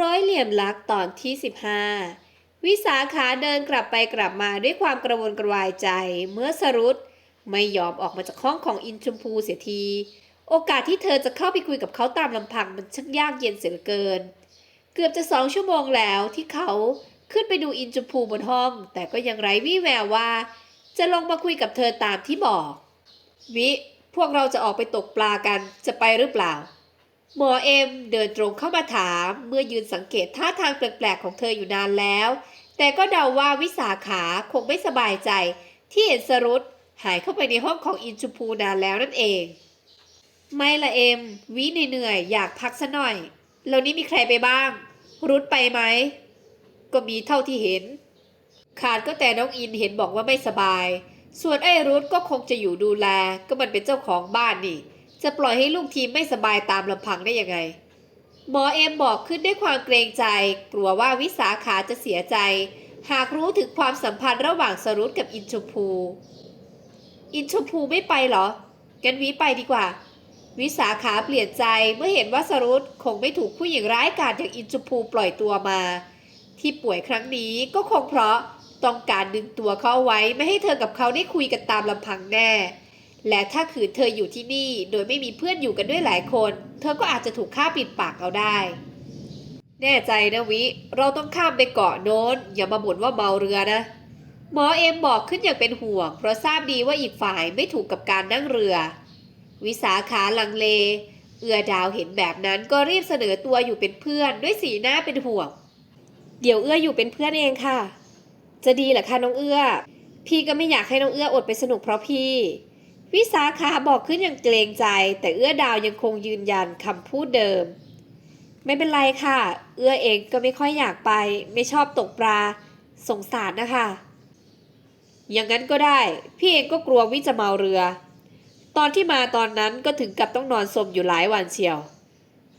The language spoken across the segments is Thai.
ร้อยเหลี่ยมลักตอนที่ 15 วิสาขาเดินกลับไปกลับมาด้วยความกระวนกระวายใจ เมื่อสรุตไม่ยอมออกมาจากห้องของอินชมพูเสียที โอกาสที่เธอจะเข้าไปคุยกับเขาตามลำพังมันช่างยากเย็นเสียเหลือเกิน เกือบจะสองชั่วโมงแล้วที่เขาขึ้นไปดูอินชมพูบนห้อง แต่ก็ยังไร้วี่แววว่า จะลงมาคุยกับเธอตามที่บอก วิ พวกเราจะออกไปตกปลากันจะไปหรือเปล่า หมอเอ็มเดินตรงเข้ามาถามเมื่อยืนสังเกตท่าทางแปลกๆของเธออยู่นานแล้ว แต่ก็เดาว่าวิสาขาคงไม่สบายใจ ที่เห็นสรุตหายเข้าไปในห้องของอินชมพูนานแล้วนั่นเอง ไม่ละเอ็ม วิเหนื่อยๆอยากพักซะหน่อย แล้วนี่มีใครไปบ้าง รุดไปไหม ก็มีเท่าที่เห็น ขาดก็แต่น้องอินเห็นบอกว่าไม่สบาย ส่วนไอ้รุดก็คงจะอยู่ดูแล ก็มันเป็นเจ้าของบ้านนี่ จะปล่อยให้ลูกทีมไม่สบายตามลำพังได้ยังไง หมอเอ็มบอกขึ้นด้วยความเกรงใจ กลัวว่าวิสาขาจะเสียใจ หากรู้ถึงความสัมพันธ์ระหว่างสรุตกับอินชมพู อินชมพูไม่ไปเหรอ กันวิไปดีกว่า วิสาขาเปลี่ยนใจเมื่อเห็นว่าสรุตคงไม่ถูกผู้หญิงร้ายกาจอย่างอินชมพูปล่อยตัวมา ที่ป่วยครั้งนี้ก็คงเพราะต้องการดึงตัวเขาเอาไว้ไม่ให้เธอกับเขาได้คุยกันตามลำพังแน่ และถ้าขืนเธออยู่ที่นี่โดยไม่มีเพื่อนอยู่กันด้วยหลายคน เธอก็อาจจะถูกฆ่าปิดปากเอาได้ แน่ใจนะวิ เราต้องข้ามไปเกาะโน้น อย่ามาบ่นว่าเมาเรือนะ หมอเอ็มบอกขึ้นอย่างเป็นห่วง เพราะทราบดีว่าอีกฝ่ายไม่ถูกกับการนั่งเรือ วิสาขาลังเล เอือดาวเห็นแบบนั้นก็รีบเสนอตัวอยู่เป็นเพื่อนด้วยสีหน้าเป็นห่วง เดี๋ยวเอื้ออยู่เป็นเพื่อนเองค่ะ จะดีเหรอคะน้องเอื้อ พี่ก็ไม่อยากให้น้องเอื้ออดไปสนุกเพราะพี่ วิสาขาบอกขึ้นอย่างเกรงใจ แต่เอื้อดาวยังคงยืนยันคำพูดเดิม ไม่เป็นไรค่ะ เอื้อเองก็ไม่ค่อยอยากไป ไม่ชอบตกปลา สงสารนะคะ อย่างนั้นก็ได้ พี่เองก็กลัววิจะเมาเรือ ตอนที่มาตอนนั้นก็ถึงกับต้องนอนสมอยู่หลายวันเชียว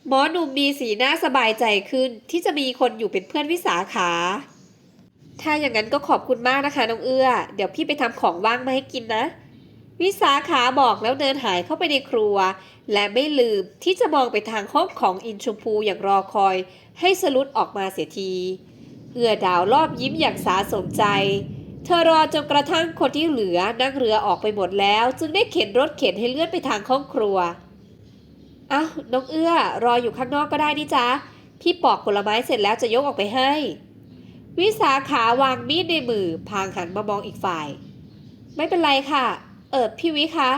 หมอหนุ่มมีสีหน้าสบายใจขึ้นที่จะมีคนอยู่เป็นเพื่อนวิสาขา ถ้าอย่างนั้นก็ขอบคุณมากนะคะน้องเอื้อ เดี๋ยวพี่ไปทำของว่างมาให้กินนะ วิสาขาบอกแล้วเดินหายเข้าไปในครัว และไม่ลืมที่จะมองไปทางห้องของอินชมพูอย่างรอคอย ให้สลุดออกมาเสียที เอื้อดาวรอบยิ้มอย่างสาสมใจ เธอรอจนกระทั่งคนที่เหลือนั่งเรือออกไปหมดแล้ว จึงได้เข็นรถเข็นให้เลื่อนไปทางห้องครัวอ้าวน้องเอื้อรออยู่ข้างนอกก็ได้นี่จ๊ะพี่ปอกผลไม้เสร็จแล้วจะยกออกไปให้ วิสาขาวางมีดในมือพางหันมามองอีกฝ่าย ไม่เป็นไรค่ะ เออพี่วิคะ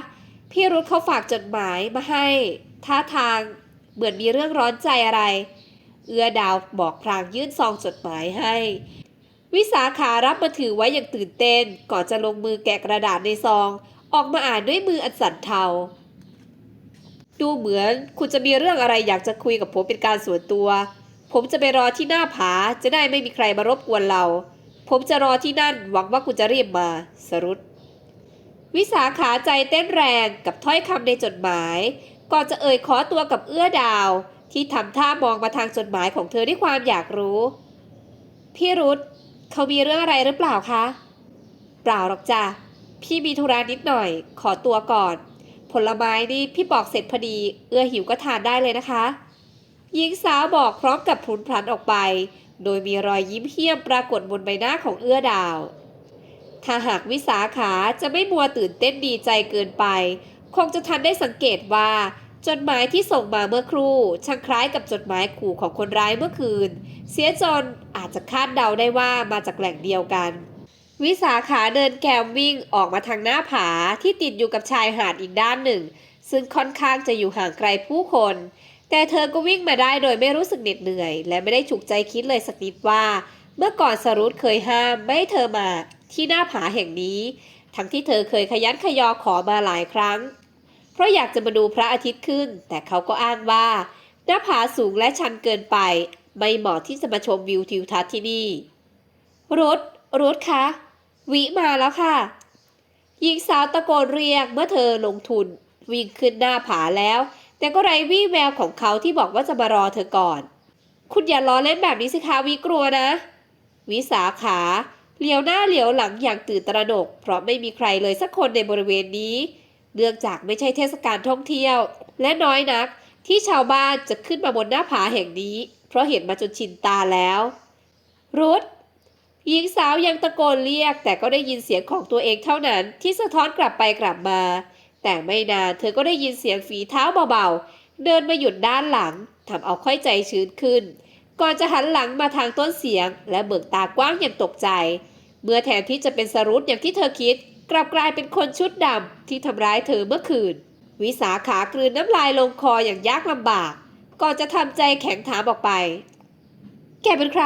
พี่รุธเขาฝากจดหมายมาให้ท่าทางเหมือนมีเรื่องร้อนใจอะไร เอื้อดาวบอกพลางยื่นซองจดหมายให้ วิสาขารับมาถือไว้อย่างตื่นเต้น ก่อนจะลงมือแกะกระดาษในซอง ออกมาอ่านด้วยมืออันสั่นเทา ดูเหมือนคุณจะมีเรื่องอะไรอยากจะคุยกับผมเป็นการส่วนตัว ผมจะไปรอที่หน้าผาจะได้ไม่มีใครมารบกวนเรา ผมจะรอที่นั่นหวังว่าคุณจะรีบมา สรุต วิสาขาใจเต้นแรงกับถ้อยคำในจดหมาย ก่อนจะเอ่ยขอตัวกับเอื้อดาว ที่ทำท่ามองมาทางจดหมายของเธอด้วยความอยากรู้ พี่รุธเขามีเรื่องอะไรหรือเปล่าคะ เปล่าหรอกจ้ะ พี่มีธุระนิดหน่อย ขอตัวก่อน ผลไม้นี่พี่บอกเสร็จพอดี เอื้อหิวก็ทานได้เลยนะคะ หญิงสาวบอกพร้อมกับพลุนพลันออกไป โดยมีรอยยิ้มเหี้ยมปรากฏบนใบหน้าของเอื้อดาว ถ้าหากวิสาขาจะไม่มัวตื่นเต้นดีใจเกินไป คงจะทันได้สังเกตว่า จดหมายที่ส่งมาเมื่อครู่ช่างคล้ายกับจดหมายขู่ของคนร้ายเมื่อคืน เสียจนอาจจะคาดเดาได้ว่ามาจากแหล่งเดียวกัน วิสาขาเดินแกมวิ่งออกมาทางหน้าผาที่ติดอยู่กับชายหาดอีกด้านหนึ่ง ซึ่งค่อนข้างจะอยู่ห่างไกลผู้คน แต่เธอก็วิ่งมาได้โดยไม่รู้สึกเหน็ดเหนื่อย และไม่ได้ฉุกใจคิดเลยสักนิดว่า เมื่อก่อนสรุตเคยห้ามไม่ให้เธอมา ที่หน้าผาแห่งนี้ ทั้งที่เธอเคยขยันขยอขอมาหลายครั้ง เพราะอยากจะมาดูพระอาทิตย์ขึ้น แต่เขาก็อ้างว่า หน้าผาสูงและชันเกินไป ไม่เหมาะที่จะมาชมวิวทิวทัศน์ที่นี่รุธรุธคะ วิมาแล้วค่ะ หญิงสาวตะโกนเรียกเมื่อเธอลงทุน วิ่งขึ้นหน้าผาแล้ว แต่ก็ไร้วี่แววของเขาที่บอกว่าจะมารอเธอก่อน คุณอย่าล้อเล่นแบบนี้สิคะวิกลัวนะ วิสาขา เหลียวหน้าเหลียวหลังอย่างตื่นตระหนก เพราะไม่มีใครเลยสักคนในบริเวณนี้ เนื่องจากไม่ใช่เทศกาลท่องเที่ยว และน้อยนัก ที่ชาวบ้านจะขึ้นมาบนหน้าผาแห่งนี้ เพราะเห็นมาจนชินตาแล้วรุธหญิงสาวยังตะโกนเรียก แต่ก็ได้ยินเสียงของตัวเองเท่านั้นที่สะท้อนกลับไปกลับมา แต่ไม่นานเธอก็ได้ยินเสียงฝีเท้าเบาๆเดินมาหยุดด้านหลังทำเอาค่อยใจชื้นขึ้น ก่อนจะหันหลังมาทางต้นเสียง และเบิกตากว้างอย่างตกใจ เมื่อแทนที่จะเป็นสรุปอย่างที่เธอคิด กลับกลายเป็นคนชุดดำที่ทำร้ายเธอเมื่อคืน วิสาขากลืนน้ำลายลงคออย่างยากลำบาก ก่อนจะทำใจแข็งถามออกไป แกเป็นใคร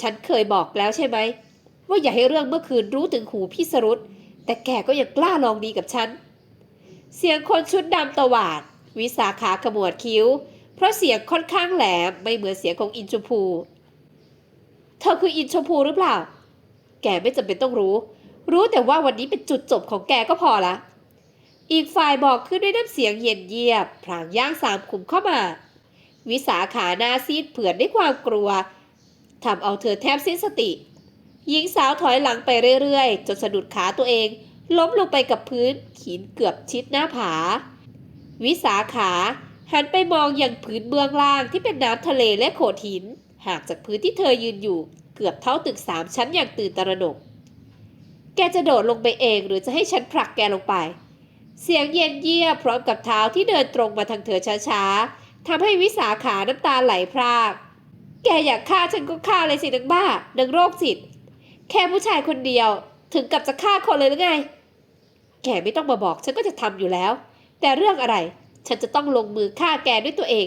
ฉันเคยบอกแล้วใช่ไหม ว่าอย่าให้เรื่องเมื่อคืนรู้ถึงหูพี่สรุตแต่แกก็ยังกล้าลองดีกับฉัน เสียงคนชุดดำตวาด วิสาขาขมวดคิ้ว เพราะเสียงค่อนข้างแหลมไม่เหมือนเสียงของอินชมพู เธอคืออินชมพูหรือเปล่า แกไม่จำเป็นต้องรู้ รู้แต่ว่าวันนี้เป็นจุดจบของแกก็พอละ อีกฝ่ายบอกขึ้นด้วยน้ำเสียงเย็นเยียบ พลางย่างสามขุมเข้ามา วิสาขาหน้าซีดเผือนด้วยความกลัวทำเอาเธอแทบสิ้นสติ หญิงสาวถอยหลังไปเรื่อยๆ จนสะดุดขาตัวเอง ล้มลงไปกับพื้นขีนเกือบชิดหน้าผา วิสาขา หันไปมองอย่างพื้นเบื้องล่างที่เป็นน้ำทะเลและโขดหินห่างจากพื้นที่เธอยืนอยู่ เกือบเท่าตึกสามชั้นอย่างตื่นตระหนก แกจะโดดลงไปเองหรือจะให้ฉันผลักแกลงไป เสียงเย็นเยียบพร้อมกับเท้าที่เดินตรงมาทางเธอช้าๆทำให้วิสาขาน้ำตาไหลพราก แกอยากฆ่าฉันก็ฆ่าเลยสินังบ้านังโรคจิต แค่ผู้ชายคนเดียวถึงกับจะฆ่าคนเลยหรือไง แกไม่ต้องมาบอกฉันก็จะทำอยู่แล้ว แต่เรื่องอะไร ฉันจะต้องลงมือฆ่าแกด้วยตัวเอง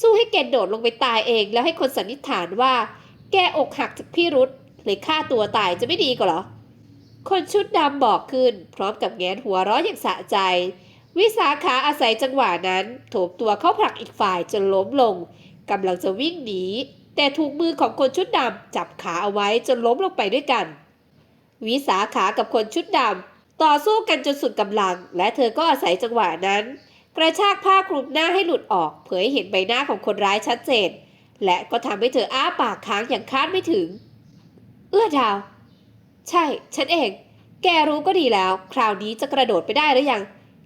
สู้ให้แกโดดลงไปตายเอง แล้วให้คนสันนิษฐานว่า แกอกหักจากพี่รุธเลยฆ่าตัวตายจะไม่ดีกว่าเหรอ คนชุดดำบอกขึ้น พร้อมกับแงนหัวร้ออย่างสะใจ วิสาขาอาศัยจังหวะนั้น โถมตัวเข้าผลักอีกฝ่ายจนล้มลงกำลังจะวิ่งหนี แต่ถูกมือของคนชุดดำจับขาเอาไว้จนล้มลงไปด้วยกัน วิสาขากับคนชุดดำต่อสู้กันจนสุดกำลัง และเธอก็อาศัยจังหวะนั้น กระชากผ้าคลุมหน้าให้หลุดออก เผยให้เห็นใบหน้าของคนร้ายชัดเจน และก็ทำให้เธออ้าปากค้างอย่างคาดไม่ถึง เอื้อดาว ใช่ ฉันเอง แกรู้ก็ดีแล้ว คราวนี้จะกระโดดไปได้หรือยัง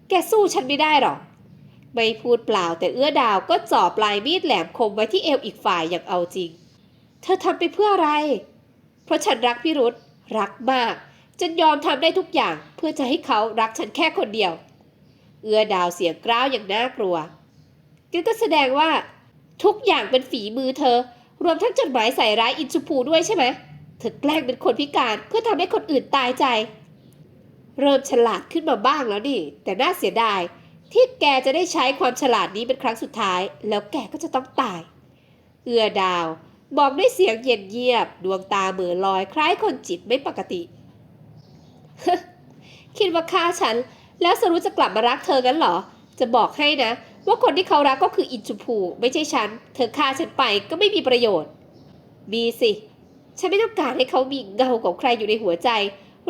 แกสู้ฉันไม่ได้หรอกไม่พูดเปล่าแต่เอื้อดาวก็จ่อปลายมีดแหลมคมไว้ที่เอวอีกฝ่ายอย่างเอาจริง เธอทำไปเพื่ออะไร เพราะฉันรักพี่รุธรักมากจนยอมทำได้ทุกอย่างเพื่อจะให้เขารักฉันแค่คนเดียว เอื้อดาวเสียงกร้าวอย่างน่ากลัวงั้นก็แสดงว่า ทุกอย่างเป็นฝีมือเธอ รวมทั้งจดหมายใส่ร้ายอินชูพูด้วยใช่ไหมเธอแกล้งเป็นคนพิการเพื่อทำให้คนอื่นตายใจ เริ่มฉลาดขึ้นมาบ้างแล้วนี่ แต่น่าเสียดาย ที่แกจะได้ใช้ความฉลาดนี้เป็นครั้งสุดท้าย แล้วแกก็จะต้องตาย เอือดาว บอกด้วยเสียงเย็นเยียบ ดวงตาเหมือลอยคล้ายคนจิตไม่ปกติคิดว่าฆ่าฉัน แล้วสรุจะกลับมารักเธอกันเหรอ จะบอกให้นะ ว่าคนที่เขารักก็คืออินจูพูไม่ใช่ฉัน เธอฆ่าฉันไปก็ไม่มีประโยชน์ มีสิ ฉันไม่ต้องการให้เขามีเงาของใครอยู่ในหัวใจ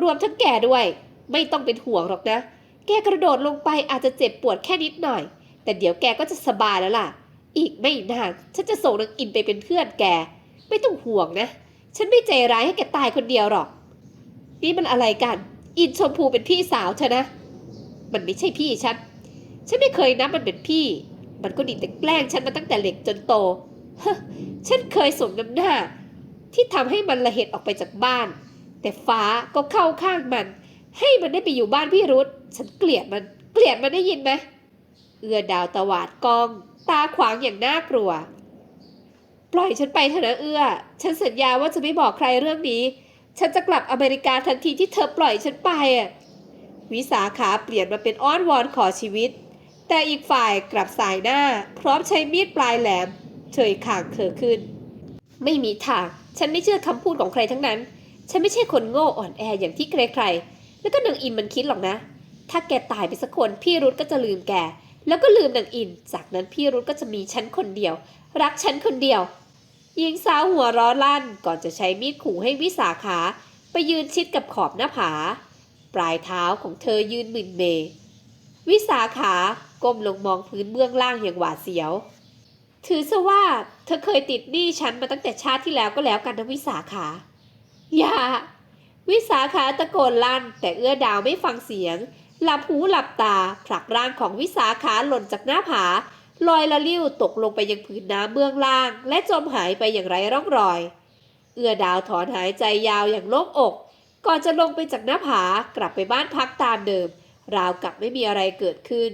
รวมทั้งแกด้วย ไม่ต้องเป็นห่วงหรอกนะ แกกระโดดลงไปอาจจะเจ็บปวดแค่นิดหน่อย แต่เดี๋ยวแกก็จะสบายแล้วล่ะ อีกไม่นานฉันจะส่งนางอินไปเป็นเพื่อนแก ไม่ต้องห่วงนะ ฉันไม่ใจร้ายให้แกตายคนเดียวหรอก นี่มันอะไรกัน อินชมพูเป็นพี่สาวเธอนะ มันไม่ใช่พี่ฉัน ฉันไม่เคยนับมันเป็นพี่ มันก็ดีแต่แกล้งฉันมาตั้งแต่เล็กจนโตฮฉันเคยสมน้ำหน้า ที่ทำให้มันละเหตุออกไปจากบ้าน แต่ฟ้าก็เข้าข้างมัน ให้มันได้ไปอยู่บ้านพี่รุธฉันเกลียดมัน เกลียดมันได้ยินไหมเอื้อดาวตวาดกอง ตาขวางอย่างน่ากลัว ปล่อยฉันไปเถอะนะเอื้อ ฉันสัญญาว่าจะไม่บอกใครเรื่องนี้ ฉันจะกลับอเมริกาทันทีที่เธอปล่อยฉันไปอะ วิสาขาเปลี่ยนมาเป็นอ้อนวอนขอชีวิต แต่อีกฝ่ายกลับสายหน้า พร้อมใช้มีดปลายแหลมเฉยข่างเธอขึ้น ไม่มีทาง ฉันไม่เชื่อคำพูดของใครทั้งนั้น ฉันไม่ใช่คนโง่อ่อนแออย่างที่ใครๆ แล้วก็นางอินมันคิดหรอกนะ ถ้าแกตายไปสักคนพี่รุธก็จะลืมแก แล้วก็ลืมนางอิน จากนั้นพี่รุธก็จะมีฉันคนเดียว รักฉันคนเดียว หญิงสาวหัวร้อนลั่นก่อนจะใช้มีดขู่ให้วิสาขา ไปยืนชิดกับขอบหน้าผา ปลายเท้าของเธอยืนหมื่นเม วิสาขาก้มลงมองพื้นเบื้องล่างอย่างหวาดเสียว ถือซะว่าเธอเคยติดหนี้ฉันมาตั้งแต่ชาติที่แล้วก็แล้วกันนะวิสาขา อย่า วิสาขาตะโกนลั่น แต่เอื้อดาวไม่ฟังเสียง หลับหูหลับตาผลักร่างของวิสาขาหล่นจากหน้าผาลอยละลิ้วตกลงไปยังผืนน้ำเบื้องล่าง และจมหายไปอย่างไร้ร่องรอย เอื้อดาวถอนหายใจยาวอย่างโล่งอก ก่อนจะลงไปจากหน้าผากลับไปบ้านพักตามเดิม ราวกับไม่มีอะไรเกิดขึ้น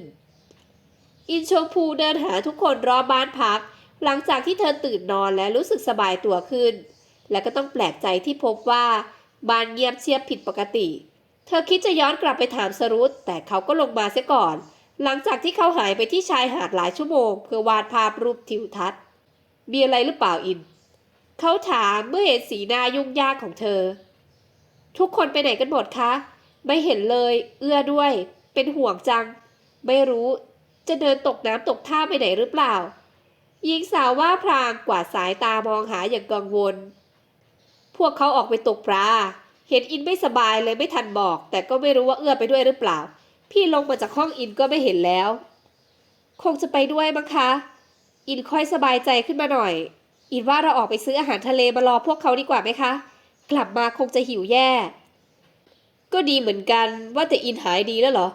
อินชมพูเดินหาทุกคนรอบบ้านพัก หลังจากที่เธอตื่นนอนและรู้สึกสบายตัวขึ้น และก็ต้องแปลกใจที่พบว่าบ้านเงียบเชียบผิดปกติ เธอคิดจะย้อนกลับไปถามสรุตแต่เขาก็ลงมาเสียก่อน หลังจากที่เขาหายไปที่ชายหาดหลายชั่วโมง เพื่อวาดภาพรูปทิวทัศน์มีอะไรหรือเปล่าอิน เขาถามเมื่อเห็นสีหน้ายุ่งยากของเธอ ทุกคนไปไหนกันหมดคะ ไม่เห็นเลย เอื้อด้วย เป็นห่วงจัง ไม่รู้ จะเดินตกน้ำตกท่าไปไหนหรือเปล่าหญิงสาวว่าพรางกวาดสายตามองหาอย่างกังวล พวกเขาออกไปตกปลา เห็นอินไม่สบายเลยไม่ทันบอก แต่ก็ไม่รู้ว่าเอื้อไปด้วยหรือเปล่า พี่ลงมาจากห้องอินก็ไม่เห็นแล้ว คงจะไปด้วยมั้งคะ อินค่อยสบายใจขึ้นมาหน่อย อินว่าเราออกไปซื้ออาหารทะเลมารอพวกเขาดีกว่าไหมคะ กลับมาคงจะหิวแย่ ก็ดีเหมือนกันว่าแต่อินหายดีแล้วเหรอ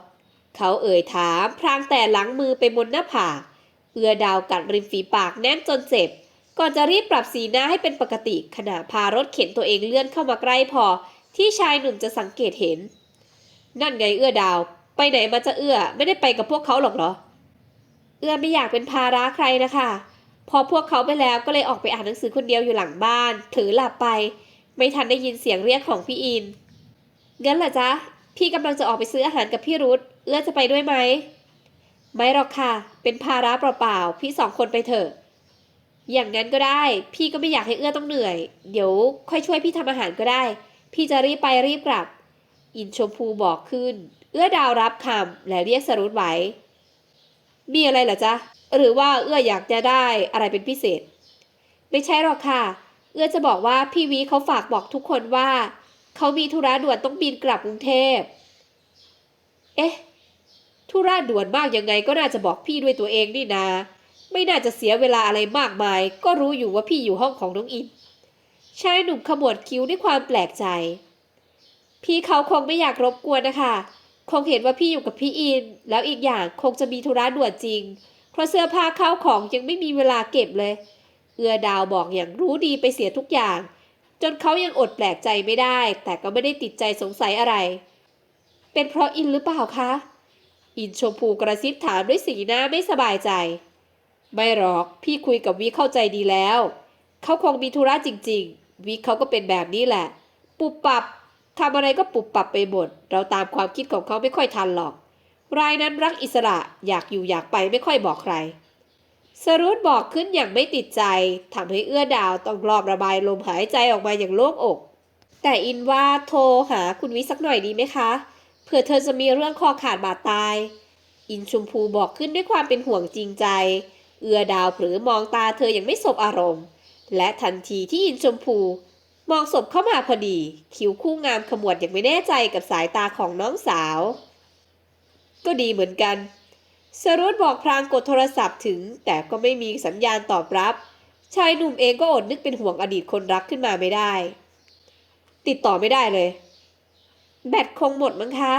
เขาเอ่ยถามพรางแต่หลังมือไปบนหน้าผากเอือดาวกัดริมฝีปากแน่นจนเจ็บ ก่อนจะรีบปรับสีหน้าให้เป็นปกติขณะพารถเข็นตัวเองเลื่อนเข้ามาใกล้พอ ที่ชายหนุ่มจะสังเกตเห็น นั่นไงเอื้อดาว ไปไหนมาจะเอื้อไม่ได้ไปกับพวกเขาหรอกเหรอ เอื้อไม่อยากเป็นภาระใครนะคะ พอพวกเขาไปแล้วก็เลยออกไปอ่านหนังสือคนเดียวอยู่หลังบ้าน ถือหลับไป ไม่ทันได้ยินเสียงเรียกของพี่อิน งั้นเหรอจ๊ะ พี่กำลังจะออกไปซื้ออาหารกับพี่รุธเอื้อจะไปด้วยไหม ไม่หรอกค่ะ เป็นภาระเปล่าๆ พี่สองคนไปเถอะ อย่างนั้นก็ได้ พี่ก็ไม่อยากให้เอื้อต้องเหนื่อย เดี๋ยวค่อยช่วยพี่ทำอาหารก็ได้ พี่จะรีบไปรีบกลับ อินชมพูบอกขึ้น เอื้อดาวรับคำและเรียกสรุตไว้ มีอะไรเหรอจ๊ะ หรือว่าเอื้ออยากจะได้อะไรเป็นพิเศษ ไม่ใช่หรอกค่ะ เอื้อจะบอกว่าพี่วีเขาฝากบอกทุกคนว่า เขามีธุระด่วนต้องบินกลับกรุงเทพ เอ๊ะ ธุระด่วนมากยังไงก็น่าจะบอกพี่ด้วยตัวเองนี่นา ไม่น่าจะเสียเวลาอะไรมากมาย ก็รู้อยู่ว่าพี่อยู่ห้องของน้องอินชายหนุ่มขมวดคิ้วด้วยความแปลกใจ พี่เขาคงไม่อยากรบกวนนะคะ คงเห็นว่าพี่อยู่กับพี่อิน แล้วอีกอย่างคงจะมีธุระด่วนจริง เพราะเสื้อผ้าข้าวของยังไม่มีเวลาเก็บเลย เอือดาวบอกอย่างรู้ดีไปเสียทุกอย่าง จนเขายังอดแปลกใจไม่ได้ แต่ก็ไม่ได้ติดใจสงสัยอะไร เป็นเพราะอินหรือเปล่าคะ อินชมพูกระซิบถามด้วยสีหน้าไม่สบายใจ ไม่หรอกพี่คุยกับวิเข้าใจดีแล้ว เขาคงมีธุระจริง ๆ วิเขาก็เป็นแบบนี้แหละ ปุบปับทำอะไรก็ปุบปับไปหมด เราตามความคิดของเขาไม่ค่อยทันหรอก รายนั้นรักอิสระอยากอยู่อยากไปไม่ค่อยบอกใคร สรุตบอกขึ้นอย่างไม่ติดใจทำให้เอื้อดาวต้องรอบระบายลมหายใจออกมาอย่างโล่งอก แต่อินว่าโทรหาคุณวิสักหน่อยดีไหมคะ เผื่อเธอจะมีเรื่องคอขาดบาดตาย อินชมพูบอกขึ้นด้วยความเป็นห่วงจริงใจ เอื้อดาวเผลอมองตาเธออย่างไม่สบอารมณ์ และทันทีที่อินชมพู มองศพเข้ามาพอดี คิ้วคู่งามขมวดอย่างไม่แน่ใจกับสายตาของน้องสาว ก็ดีเหมือนกัน สรุตบอกพรางกดโทรศัพท์ถึง แต่ก็ไม่มีสัญญาณตอบรับ ชายหนุ่มเองก็อดนึกเป็นห่วงอดีตคนรักขึ้นมาไม่ได้ ติดต่อไม่ได้เลย แบตคงหมดมั้งคะ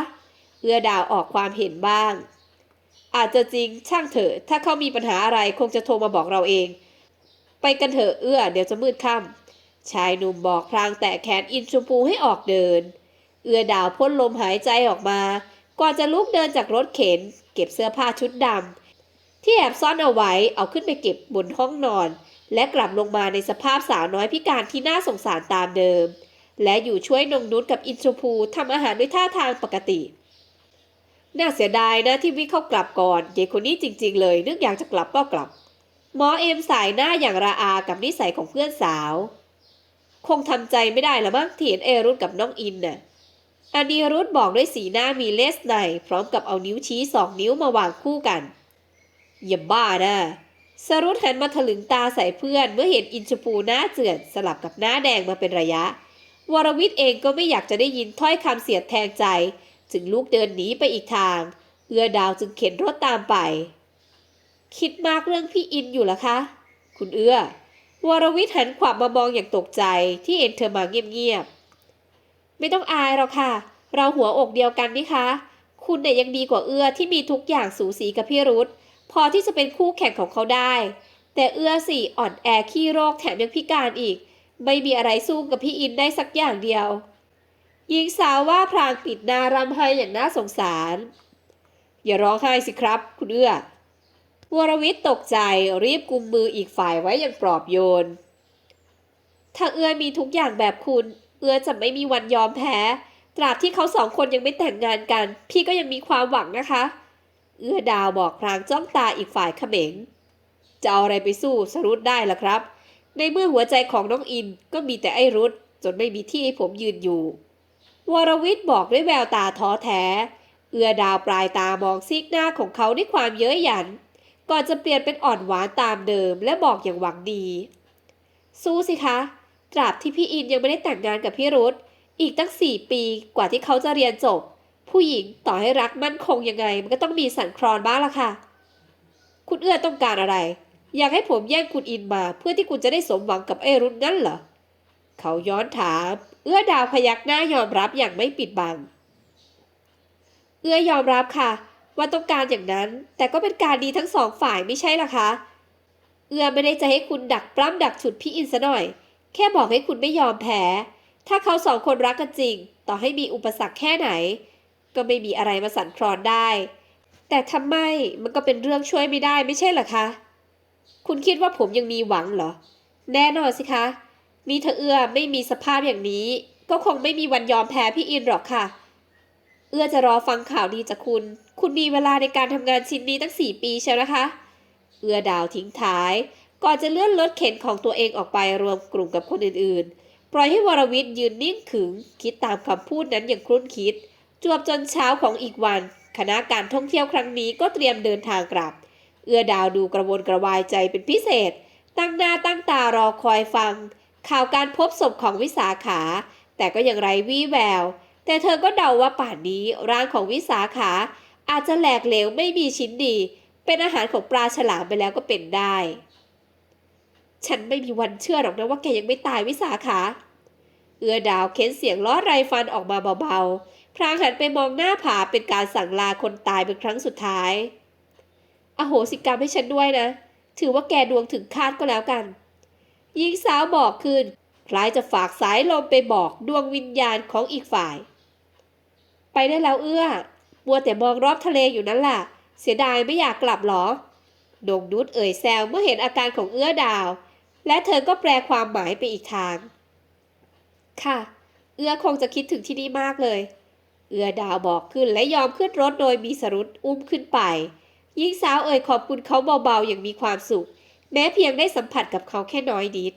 เอื้อดาวออกความเห็นบ้าง อาจจะจริงช่างเถอะ ถ้าเขามีปัญหาอะไรคงจะโทรมาบอกเราเอง ไปกันเถอะเอื้อ เดี๋ยวจะมืดค่ำชายหนุ่มบอกพลางแตะแขนอินชมพูให้ออกเดิน เอื้อดาวพ่นลมหายใจออกมาก่อนจะลุกเดินจากรถเข็น เก็บเสื้อผ้าชุดดำที่แอบซ่อนเอาไว้เอาขึ้นไปเก็บบนห้องนอน และกลับลงมาในสภาพสาวน้อยพิการที่น่าสงสารตามเดิม และอยู่ช่วยนงนุชกับอินชมพูทำอาหารด้วยท่าทางปกติ น่าเสียดายนะที่วิเข้ากลับก่อนเด็กคนนี้จริง ๆ เลยนึกอยากจะกลับก็กลับหมอเอมสายหน้าอย่างระอากับนิสัยของเพื่อนสาว คงทำใจไม่ได้ละมั้งที่เห็นเอรุธกับน้องอินน่ะ อันนี้รุธบอกด้วยสีหน้ามีเลสในพร้อมกับเอานิ้วชี้สองนิ้วมาวางคู่กัน อย่าบ้านะสรุธหันมาถลึงตาใส่เพื่อน เมื่อเห็นอินชมพูหน้าเจือนสลับกับหน้าแดงมาเป็นระยะ วรวิทย์เองก็ไม่อยากจะได้ยินถ้อยคำเสียดแทงใจ จึงลุกเดินหนีไปอีกทาง เอื้อดาวจึงเข็นรถตามไป คิดมากเรื่องพี่อินอยู่หรอคะ คุณเอื้อ วรวิทย์หันขวับมามองอย่างตกใจที่เห็นเธอมาเงียบๆ ไม่ต้องอายหรอกค่ะ เราหัวอกเดียวกันนี่คะ คุณเนี่ยยังดีกว่าเอื้อที่มีทุกอย่างสูสีกับพี่รุธพอที่จะเป็นคู่แข่งของเขาได้ แต่เอื้อสี่อ่อนแอขี้โรคแถมยังพิการอีก ไม่มีอะไรสู้กับพี่อินได้สักอย่างเดียวหญิงสาวว่าพรางปิดหน้ารำไห้อย่างน่าสงสาร อย่าร้องไห้สิครับ คุณเอื้อวรวิทย์ตกใจรีบกุมมืออีกฝ่ายไว้อย่างปลอบโยน ถ้าเอื้อมีทุกอย่างแบบคุณ อื้อจะไม่มีวันยอมแพ้ ตราบที่เขาสองคนยังไม่แต่งงานกัน พี่ก็ยังมีความหวังนะคะ เอื้อดาวบอกพรางจ้องตาอีกฝ่ายเขม็ง จะเอาอะไรไปสู้สรุตได้ล่ะครับ ในเมื่อหัวใจของน้องอินก็มีแต่ไอ้รุดจนไม่มีที่ให้ผมยืนอยู่ วรวิทย์บอกด้วยแววตาท้อแท้ เอื้อดาวปลายตามองซีกหน้าของเขาด้วยความเย้ยหยัน ก่อนจะเปลี่ยนเป็นอ่อนหวานตามเดิมและบอกอย่างหวังดี สู้สิคะ ตราบที่พี่อินยังไม่ได้แต่งงานกับพี่รุธอีกตั้งสี่ปีกว่าที่เขาจะเรียนจบ ผู้หญิงต่อให้รักมั่นคงยังไง มันก็ต้องมีสันคลอนบ้างละค่ะ คุณเอื้อต้องการอะไร อยากให้ผมแย่งคุณอินมา เพื่อที่คุณจะได้สมหวังกับไอ้รุ่นนั่นเหรอเขาย้อนถาม เอื้อดาวพยักหน้ายอมรับอย่างไม่ปิดบัง เอื้อยอมรับค่ะ ว่าต้องการอย่างนั้น แต่ก็เป็นการดีทั้งสองฝ่ายไม่ใช่หรอคะ เอื้อไม่ได้จะให้คุณดักปล้ำดักฉุดพี่อินซะหน่อย แค่บอกให้คุณไม่ยอมแพ้ ถ้าเขาสองคนรักกันจริง ต่อให้มีอุปสรรคแค่ไหน ก็ไม่มีอะไรมาสั่นคลอนได้ แต่ทำไมมันก็เป็นเรื่องช่วยไม่ได้ไม่ใช่เหรอคะ คุณคิดว่าผมยังมีหวังเหรอ แน่นอนสิคะนี่เธอเอื้อไม่มีสภาพอย่างนี้ ก็คงไม่มีวันยอมแพ้พี่อินหรอกค่ะ เอื้อจะรอฟังข่าวดีจากคุณ คุณมีเวลาในการทำงานชิ้นนี้ตั้งสี่ปีใช่ไหมคะ เอื้อดาวทิ้งท้าย ก่อนจะเลื่อนรถเข็นของตัวเองออกไปรวมกลุ่มกับคนอื่นๆ ปล่อยให้วรวิทย์ยืนนิ่งขึง คิดตามคำพูดนั้นอย่างครุ่นคิด จวบจนเช้าของอีกวัน คณะการท่องเที่ยวครั้งนี้ก็เตรียมเดินทางกลับ เอื้อดาวดูกระวนกระวายใจเป็นพิเศษ ตั้งหน้าตั้งตารอคอยฟัง ข่าวการพบศพของวิสาขา แต่ก็ยังไร้วี่แวว แต่เธอก็เดาว่าป่านนี้ร่างของวิสาขา อาจจะแหลกเหลวไม่มีชิ้นดี เป็นอาหารของปลาฉลามไปแล้วก็เป็นได้ ฉันไม่มีวันเชื่อหรอกนะว่าแกยังไม่ตายวิสาขา เอื้อดาวเค้นเสียงล้อไรฟันออกมาเบาๆ พรางหันไปมองหน้าผาเป็นการสั่งลาคนตายเป็นครั้งสุดท้าย อโหสิกรรมให้ฉันด้วยนะ ถือว่าแกดวงถึงคาดก็แล้วกันหญิงสาวบอกคืนคล้ายจะฝากสายลมไปบอกดวงวิญญาณของอีกฝ่าย ไปได้แล้วเอื้อมัวแต่มองรอบทะเลอยู่นั่นล่ะ เสียดายไม่อยากกลับหรอดงนุชเอ่ยแซวเมื่อเห็นอาการของเอื้อดาว และเธอก็แปลความหมายไปอีกทาง ค่ะ เอื้อคงจะคิดถึงที่นี่มากเลย เอื้อดาวบอกขึ้นและยอมขึ้นรถโดยมีสรุตอุ้มขึ้นไปหญิงสาวเอ่ยขอบคุณเขาเบาๆอย่างมีความสุข แม้เพียงได้สัมผัสกับเขาแค่น้อยนิด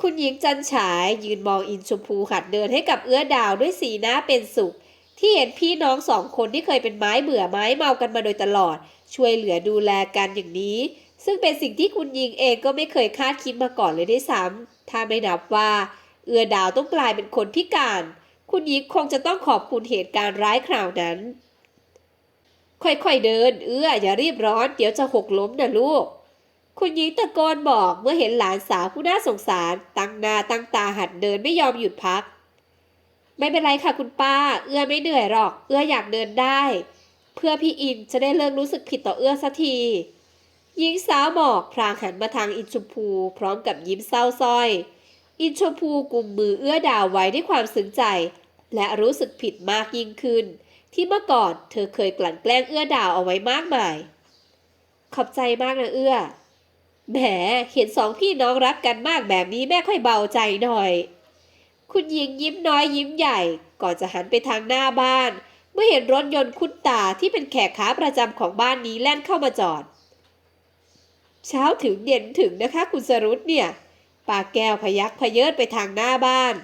คุณหญิงจันฉายยืนมองอินชมพูหัดเดินให้กับเอื้อดาวด้วยสีหน้าเป็นสุข ที่เห็นพี่น้องสองคนที่เคยเป็นไม้เบื่อไม้เมากันมาโดยตลอด ช่วยเหลือดูแลกันอย่างนี้ ซึ่งเป็นสิ่งที่คุณหญิงเองก็ไม่เคยคาดคิดมาก่อนเลยด้วยซ้ำถ้าไม่นับว่า เอื้อดาวต้องกลายเป็นคนพิการ คุณหญิงคงจะต้องขอบคุณเหตุการณ์ร้ายคราวนั้น ค่อยๆเดิน เอื้ออย่ารีบร้อน เดี๋ยวจะหกล้มนะลูก คุณหญิงตะโกนบอกเมื่อเห็นหลานสาวผู้น่าสงสาร ตั้งหน้าตั้งตาหัดเดินไม่ยอมหยุดพัก ไม่เป็นไรค่ะคุณป้า เอื้อไม่เหนื่อยหรอก เอื้ออยากเดินได้ เพื่อพี่อินจะได้เลิกรู้สึกผิดต่อเอื้อสักที หญิงสาวบอกพรางหันมาทางอินชมพู พร้อมกับยิ้มเศร้าส้อย อินชมพูกุมมือเอื้อดาวไว้ด้วยความซึ้งใจ และรู้สึกผิดมากยิ่งขึ้น ที่เมื่อก่อนเธอเคยกลั่นแกล้งเอื้อดาวเอาไว้มากมาย ขอบใจมากนะเอื้อแหมเห็นสองพี่น้องรักกันมากแบบนี้แม่ค่อยเบาใจหน่อย คุณหญิงยิ้มน้อยยิ้มใหญ่ ก่อนจะหันไปทางหน้าบ้าน เมื่อเห็นรถยนต์คุณตาที่เป็นแขกค้าประจำของบ้านนี้แล่นเข้ามาจอด เช้าถึงเย็นถึงนะคะคุณสรุตเนี่ยป้าแก้วพยักพเยิดไปทางหน้าบ้าน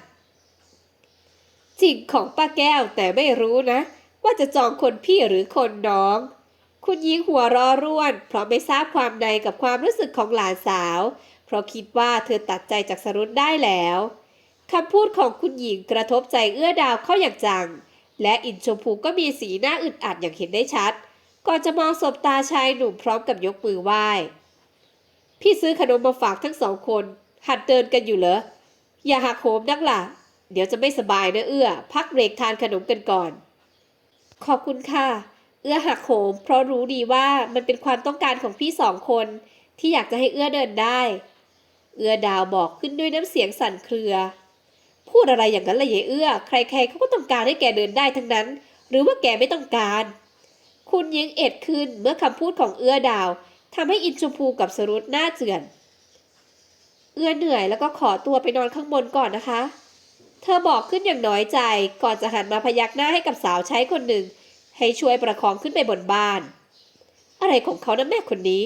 จริงของป้าแก้วแต่ไม่รู้นะ ว่าจะจองคนพี่หรือคนน้อง คุณยิงหัวรอร่วน เพราะไม่ทราบความในกับความรู้สึกของหลานสาว เพราะคิดว่าเธอตัดใจจากสรุตได้แล้วคำพูดของคุณหญิงกระทบใจเอื้อดาวเข้าอย่างจัง และอินชมพูก็มีสีหน้าอึดอัดอย่างเห็นได้ชัด ก่อนจะมองสบตาชายหนุ่มพร้อมกับยกมือไหว้ พี่ซื้อขนมมาฝากทั้งสองคน หัดเดินกันอยู่เหรอ อย่าหักโหมนักล่ะ เดี๋ยวจะไม่สบายนะเอื้อ พักเบรกทานขนมกันก่อน ขอบคุณค่ะ เอื้อหักโหม เพราะรู้ดีว่ามันเป็นความต้องการของพี่สองคน ที่อยากจะให้เอื้อเดินได้ เอื้อดาวบอกขึ้นด้วยน้ำเสียงสั่นเครือ พูดอะไรอย่างนั้นละเยเอื้อ ใครๆเขาก็ต้องการให้แกเดินได้ทั้งนั้น หรือว่าแกไม่ต้องการ คุณยิงเอ็ดขึ้นเมื่อคำพูดของเอื้อดาว ทำให้อินชมพูกับสรุตหน้าเจือน เอื้อเหนื่อยแล้วก็ขอตัวไปนอนข้างบนก่อนนะคะ เธอบอกขึ้นอย่างน้อยใจก่อนจะหันมาพยักหน้าให้กับสาวใช้คนหนึ่ง ให้ช่วยประคองขึ้นไปบนบ้าน อะไรของเขานะแม่คนนี้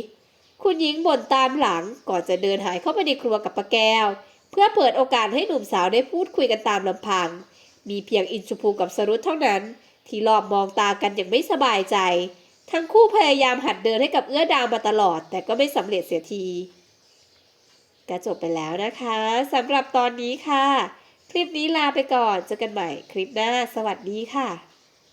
คุณหญิงบ่นตามหลังก่อนจะเดินหายเข้าไปในครัวกับป้าแก้ว เพื่อเปิดโอกาสให้หนุ่มสาวได้พูดคุยกันตามลำพัง มีเพียงอินชพูกับสรุตเท่านั้น ที่รอบมองตากันอย่างไม่สบายใจ ทั้งคู่พยายามหัดเดินให้กับเอื้อดาวมาตลอด แต่ก็ไม่สำเร็จเสียทีก็จบไปแล้วนะคะสำหรับตอนนี้ค่ะ คลิปนี้ลาไปก่อนเจอกันใหม่คลิปหน้า สวัสดีค่ะ